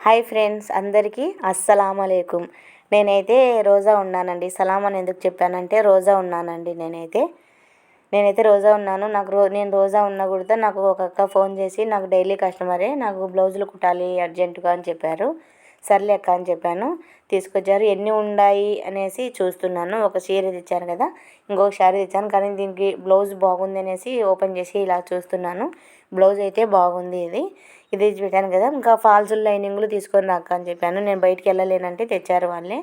Hi friends అందరికీ అస్సలం అలైకుం నేనైతే రోజా ఉన్నానండి. సలాం అని ఎందుకు చెప్పానంటే రోజా ఉన్నానండి నేనైతే. నేనైతే రోజా ఉన్నాను. నాకు రో నేను రోజా ఉన్నా కూడా నాకు ఒక అక్క ఫోన్ చేసి నాకు డైలీ కస్టమరే నాకు బ్లౌజులు కుట్టాలి అర్జెంటుగా అని చెప్పారు. సర్లే అక్క అని చెప్పాను. తీసుకొచ్చారు. ఎన్ని ఉన్నాయి అనేసి చూస్తున్నాను. ఒక చీర తెచ్చాను కదా. ఇంకొక శారీ తెచ్చాను. కానీ దీనికి బ్లౌజ్ బాగుంది అనేసి ఓపెన్ చేసి ఇలా చూస్తున్నాను. బ్లౌజ్ అయితే బాగుంది ఇది. ఇది పెట్టాను కదా. ఇంకా ఫాల్స్ లైనింగ్లు తీసుకొని రాక అని చెప్పాను. నేను బయటికి వెళ్ళలేనంటే తెచ్చారు వాళ్ళే.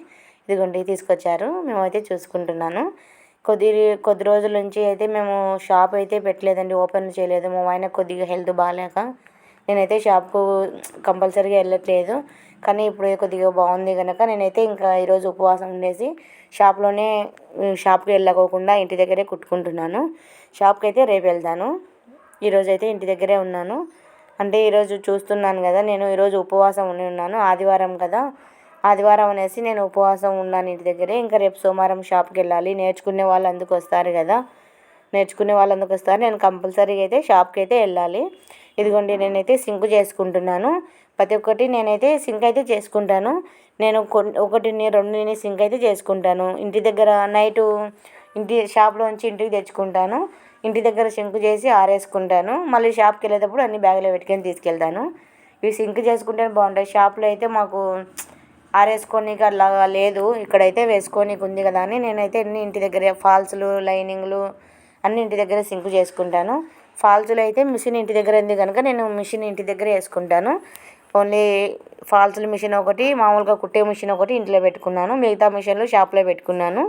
ఇదిగోండి తీసుకొచ్చారు. మేమైతే చూసుకుంటున్నాను. కొద్ది కొద్ది రోజుల నుంచి అయితే మేము షాప్ అయితే పెట్టలేదండి. ఓపెన్ చేయలేదు. మా ఆయన కొద్దిగా హెల్త్ బాగాలేక నేనైతే షాప్కు కంపల్సరీగా వెళ్ళట్లేదు. కానీ ఇప్పుడు కొద్దిగా బాగుంది కనుక నేనైతే ఇంకా ఈరోజు ఉపవాసం ఉండేసి షాప్లోనే షాప్కి వెళ్ళకోకుండా ఇంటి దగ్గరే కుట్టుకుంటున్నాను. షాప్కి అయితే రేపు వెళ్తాను. ఈరోజు అయితే ఇంటి దగ్గరే ఉన్నాను. అంటే ఈరోజు చూస్తున్నాను కదా నేను ఈరోజు ఉపవాసం ఉండి ఉన్నాను. ఆదివారం కదా. ఆదివారం అనేసి నేను ఉపవాసం ఉన్నాను ఇంటి దగ్గరే. ఇంకా రేపు సోమవారం షాప్కి వెళ్ళాలి. నేర్చుకునే వాళ్ళు అందుకు వస్తారు కదా. నేర్చుకునే వాళ్ళు అందుకు వస్తారు. నేను కంపల్సరీగా అయితే షాప్కి అయితే వెళ్ళాలి. ఇదిగోండి నేనైతే సింక్ చేసుకుంటున్నాను. ప్రతి ఒక్కటి నేనైతే సింక్ అయితే చేసుకుంటాను. నేను ఒకటిని నేను సింక్ అయితే చేసుకుంటాను. ఇంటి దగ్గర నైటు ఇంటి షాప్లోంచి ఇంటికి తెచ్చుకుంటాను. ఇంటి దగ్గర సింక్ చేసి ఆరేసుకుంటాను. మళ్ళీ షాప్కి వెళ్ళేటప్పుడు అన్ని బ్యాగులో పెట్టుకొని తీసుకెళ్తాను. ఇవి సింక్ చేసుకుంటే బాగుంటాయి. షాప్లో అయితే మాకు ఆరేసుకోనికి అలా లేదు. ఇక్కడైతే వేసుకోనికి ఉంది కదా అని నేనైతే అన్ని ఇంటి దగ్గర ఫాల్స్లు లైనింగ్లు అన్ని ఇంటి దగ్గర సింక్ చేసుకుంటాను. ఫాల్స్లో అయితే మిషన్ ఇంటి దగ్గర ఉంది కనుక నేను మిషన్ ఇంటి దగ్గర వేసుకుంటాను. ఓన్లీ ఫాల్స్ల మిషన్ ఒకటి మామూలుగా కుట్టే మిషన్ ఒకటి ఇంట్లో పెట్టుకున్నాను. మిగతా మిషన్లు షాప్లో పెట్టుకున్నాను.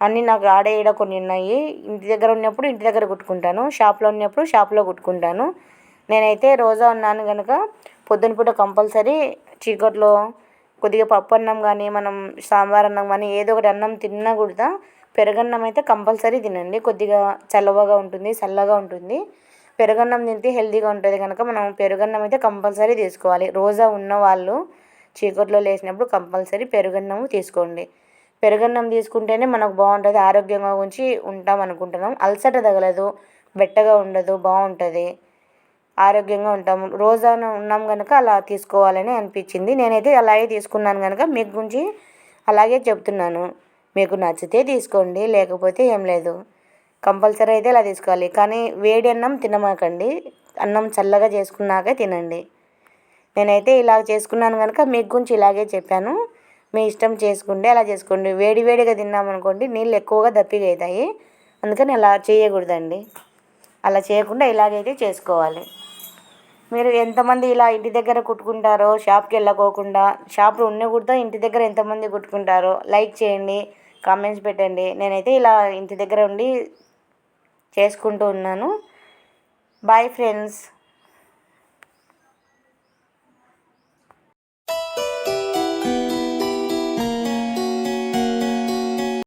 అన్నీ నాకు ఆడే ఈడ కొన్ని ఉన్నాయి. ఇంటి దగ్గర ఉన్నప్పుడు ఇంటి దగ్గర కుట్టుకుంటాను. షాప్లో ఉన్నప్పుడు షాప్లో కుట్టుకుంటాను. నేనైతే రోజా ఉన్నాను కనుక పొద్దున పూట కంపల్సరీ చీకట్లో కొద్దిగా పప్పు అన్నం కానీ మనం సాంబార్ అన్నం కానీ ఏదో ఒకటి అన్నం తిన్నా కూడా పెరగన్నం అయితే కంపల్సరీ తినండి. కొద్దిగా చల్లవగా ఉంటుంది చల్లగా ఉంటుంది. పెరగన్నం తింటే హెల్తీగా ఉంటుంది కనుక మనం పెరుగన్నం అయితే కంపల్సరీ తీసుకోవాలి. రోజా ఉన్న వాళ్ళు చీకట్లో లేచినప్పుడు కంపల్సరీ పెరుగన్నము తీసుకోండి. పెరుగన్నం తీసుకుంటేనే మనకు బాగుంటుంది. ఆరోగ్యంగా ఉంచి ఉంటాం అనుకుంటున్నాం. అలసట తగలదు బెట్టగా ఉండదు బాగుంటుంది. ఆరోగ్యంగా ఉంటాము రోజా ఉన్నాం కనుక అలా తీసుకోవాలని అనిపించింది. నేనైతే అలాగే తీసుకున్నాను కనుక మీకు గురించి అలాగే చెప్తున్నాను. మీకు నచ్చితే తీసుకోండి లేకపోతే ఏం లేదు. కంపల్సరీ అయితే ఇలా తీసుకోవాలి. కానీ వేడి అన్నం తినమాకండి. అన్నం చల్లగా చేసుకున్నాకే తినండి. నేనైతే ఇలా చేసుకున్నాను కనుక మీకు గురించి ఇలాగే చెప్పాను. మీ ఇష్టం చేసుకుంటే అలా చేసుకోండి. వేడి వేడిగా తిన్నామనుకోండి నీళ్ళు ఎక్కువగా దప్పిగా అవుతాయి అందుకని అలా చేయకూడదండి. అలా చేయకుండా ఇలాగైతే చేసుకోవాలి. మీరు ఎంతమంది ఇలా ఇంటి దగ్గర కుట్టుకుంటారో షాప్కి వెళ్ళకోకుండా షాప్లో ఉన్న కూడా ఇంటి దగ్గర ఎంతమంది కుట్టుకుంటారో లైక్ చేయండి. కామెంట్స్ పెట్టండి. నేనైతే ఇలా ఇంటి దగ్గర ఉండి చేసుకుంటూ ఉన్నాను. Bye friends